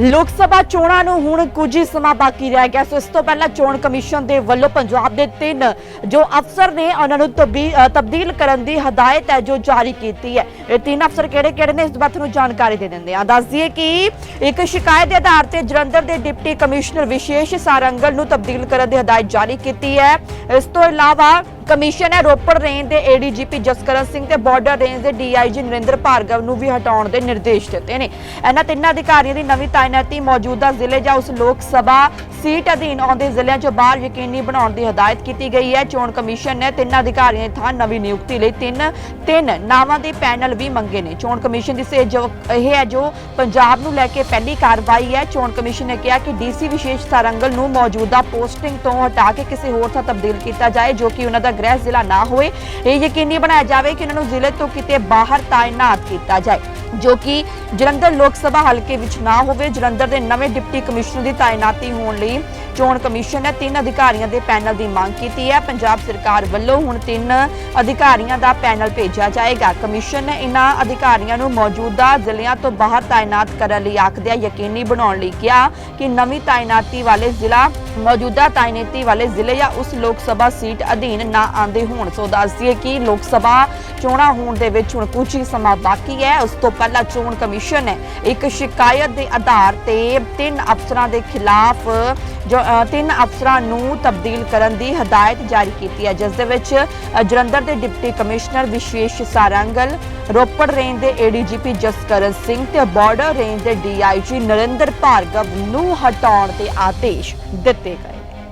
ਲੋਕ ਸਭਾ ਚੋਣਾਂ ਨੂੰ ਹੁਣ ਕੁਝ ਹੀ ਸਮਾਂ ਬਾਕੀ ਰਹਿ ਗਿਆ। ਸੋ ਇਸ ਤੋਂ ਪਹਿਲਾਂ ਚੋਣ ਕਮਿਸ਼ਨ ਦੇ ਵੱਲੋਂ ਪੰਜਾਬ ਦੇ ਤਿੰਨ ਜੋ ਅਫਸਰ ਨੇ, ਉਹਨਾਂ ਨੂੰ ਤਬੀ- ਤਬਦੀਲ ਕਰਨ ਦੀ ਹਦਾਇਤ ਹੈ ਜੋ ਜਾਰੀ ਕੀਤੀ ਹੈ। ਇਹ ਤਿੰਨ ਅਫਸਰ ਕਿਹੜੇ ਕਿਹੜੇ ਨੇ, ਇਸ ਬਾਤ ਨੂੰ ਜਾਣਕਾਰੀ ਦੇ ਦਿੰਦੇ ਆ ਦੱਸ ਦਈਏ ਕਿ ਇੱਕ ਸ਼ਿਕਾਇਤ ਦੇ ਆਧਾਰ ਤੇ ਜਲੰਧਰ ਦੇ ਡਿਪਟੀ ਕਮਿਸ਼ਨਰ ਵਿਸ਼ੇਸ਼ ਸਾਰੰਗਲ ਨੂੰ ਤਬਦੀਲ ਕਰਨ ਦੀ ਹਦਾਇਤ ਜਾਰੀ ਕੀਤੀ ਹੈ। ਇਸ ਤੋਂ ਇਲਾਵਾ ਕਮਿਸ਼ਨ ਹੈ ਰੋਪੜ ਰੇਂਜ ਦੇ ਏਡੀਜੀਪੀ ਜਸਕਰਨ ਸਿੰਘ ਤੇ ਬਾਰਡਰ ਰੇਂਜ ਦੇ ਡੀਆਈਜੀ ਨਰਿੰਦਰ ਭਾਰਗਵ ਨੂੰ ਵੀ ਹਟਾਉਣ ਦੇ ਨਿਰਦੇਸ਼ ਦਿੱਤੇ ਨੇ। ਇਹਨਾਂ ਤਿੰਨਾਂ ਅਧਿਕਾਰੀਆਂ ਦੀ ਨਵੀਂ ਤਾਇਨਾਤੀ ਮੌਜੂਦਾ ਜ਼ਿਲ੍ਹੇ ਜਾਂ ਉਸ ਲੋਕ ਸਭਾ ਸੀਟ ਅਧੀਨ ਆਉਂਦੇ ਜ਼ਿਲ੍ਹਿਆਂ 'ਚ ਬਾਹਰ ਯਕੀਨੀ ਬਣਾਉਣ ਦੀ ਹਦਾਇਤ ਕੀਤੀ ਗਈ ਹੈ। ਚੋਣ ਕਮਿਸ਼ਨ ਨੇ ਤਿੰਨਾਂ ਅਧਿਕਾਰੀਆਂ ਦੀ ਥਾਂ ਨਵੀਂ ਨਿਯੁਕਤੀ ਲਈ ਤਿੰਨ ਤਿੰਨ ਨਾਵਾਂ ਦੇ ਪੈਨਲ ਵੀ ਮੰਗੇ ਨੇ। ਚੋਣ ਕਮਿਸ਼ਨ ਦੀ ਸੇ ਜੋ ਇਹ ਹੈ ਜੋ ਪੰਜਾਬ ਨੂੰ ਲੈ ਕੇ ਪਹਿਲੀ ਕਾਰਵਾਈ ਹੈ। ਚੋਣ ਕਮਿਸ਼ਨ ਨੇ ਕਿਹਾ ਕਿ ਡੀਸੀ ਵਿਸ਼ੇਸ਼ ਸਾਰੰਗਲ ਨੂੰ ਮੌਜੂਦਾ ਪੋਸਟਿੰਗ ਤੋਂ ਹਟਾ ਕੇ ਕਿਸੇ ਹੋਰ ਥਾਂ ਤਬਦੀਲ ਕੀਤਾ ਜਾਏ, ਜੋ ਕਿ ਉਹਨਾਂ ਦਾ ਗ੍ਰਹਿ ਜ਼ਿਲ੍ਹਾ ਨਾ ਹੋਵੇ। ਇਹ ਯਕੀਨੀ ਬਣਾਇਆ ਜਾਵੇ ਕਿ ਉਹਨਾਂ ਨੂੰ ਜ਼ਿਲ੍ਹੇ ਤੋਂ ਕਿਤੇ ਬਾਹਰ ਤਾਇਨਾਤ ਕੀਤਾ ਜਾਏ, ਜੋ ਕਿ ਜਲੰਧਰ ਲੋਕ ਸਭਾ ਹਲਕੇ ਵਿੱਚ ਨਾ ਹੋਵੇ। ਜਲੰਧਰ ਦੇ ਨਵੇਂ ਡਿਪਟੀ ਕਮਿਸ਼ਨਰ ਦੀ ਤਾਇਨਾਤੀ ਹੋਣ ਲਈ ਚੋਣ ਕਮਿਸ਼ਨ ਨੇ ਤਿੰਨ ਅਧਿਕਾਰੀਆਂ ਦੇ ਪੈਨਲ ਦੀ ਮੰਗ ਕੀਤੀ ਹੈ। ਪੰਜਾਬ ਸਰਕਾਰ ਵੱਲੋਂ ਹੁਣ ਤਿੰਨ ਅਧਿਕਾਰੀਆਂ ਦਾ ਪੈਨਲ ਭੇਜਿਆ ਜਾਏਗਾ। ਕਮਿਸ਼ਨ ਨੇ ਇਹਨਾਂ ਅਧਿਕਾਰੀਆਂ ਨੂੰ ਮੌਜੂਦਾ ਜ਼ਿਲ੍ਹਿਆਂ ਤੋਂ ਬਾਹਰ ਤਾਇਨਾਤ ਕਰਨ ਲਈ ਆਖਦਿਆਂ ਯਕੀਨੀ ਬਣਾਉਣ ਲਈ ਕਿਹਾ ਕਿ ਨਵੀਂ ਤਾਇਨਾਤੀ ਵਾਲੇ ਜ਼ਿਲ੍ਹਾ, ਮੌਜੂਦਾ ਤਾਇਨਾਤੀ ਵਾਲੇ ਜ਼ਿਲ੍ਹੇ ਜਾਂ ਉਸ ਲੋਕ ਸਭਾ ਸੀਟ ਅਧੀਨ ਨਾ ਆਉਂਦੇ ਹੋਣ। ਸੋ ਦੱਸ ਦਈਏ ਕਿ ਲੋਕ ਸਭਾ ਚੋਣਾਂ ਹੋਣ ਦੇ ਵਿੱਚ ਹੁਣ ਕੁਝ ਹੀ ਸਮਾਂ ਬਾਕੀ ਹੈ। ਉਸ ਤੋਂ ਪਹਿਲਾਂ ਚੋਣ ਕਮਿਸ਼ਨ ਨੇ ਇੱਕ ਸ਼ਿਕਾਇਤ ਦੇ ਆਧਾਰ ਤੇ ਤਿੰਨ ਅਫਸਰਾਂ ਦੇ ਖਿਲਾਫ ਜੋ ਤਿੰਨ ਅਫਸਰਾਂ ਨੂੰ ਤਬਦੀਲ ਕਰਨ ਦੀ ਹਦਾਇਤ ਜਾਰੀ ਕੀਤੀ ਹੈ। ਜਿਸ ਦੇ ਵਿੱਚ ਜਲੰਧਰ ਦੇ deputy commissioner Vishesh Sarangal, Ropar range ਦੇ ਏਡੀਜੀਪੀ ਜਸਕਰਨ ਸਿੰਘ ਤੇ ਬਾਰਡਰ ਰੇਂਜ ਦੇ ਡੀਆਈਜੀ ਨਰਿੰਦਰ ਭਾਰਗਵ ਨੂੰ ਹਟਾਉਣ ਦੇ ਆਦੇਸ਼ ਦਿੱਤੇ ਗਏ।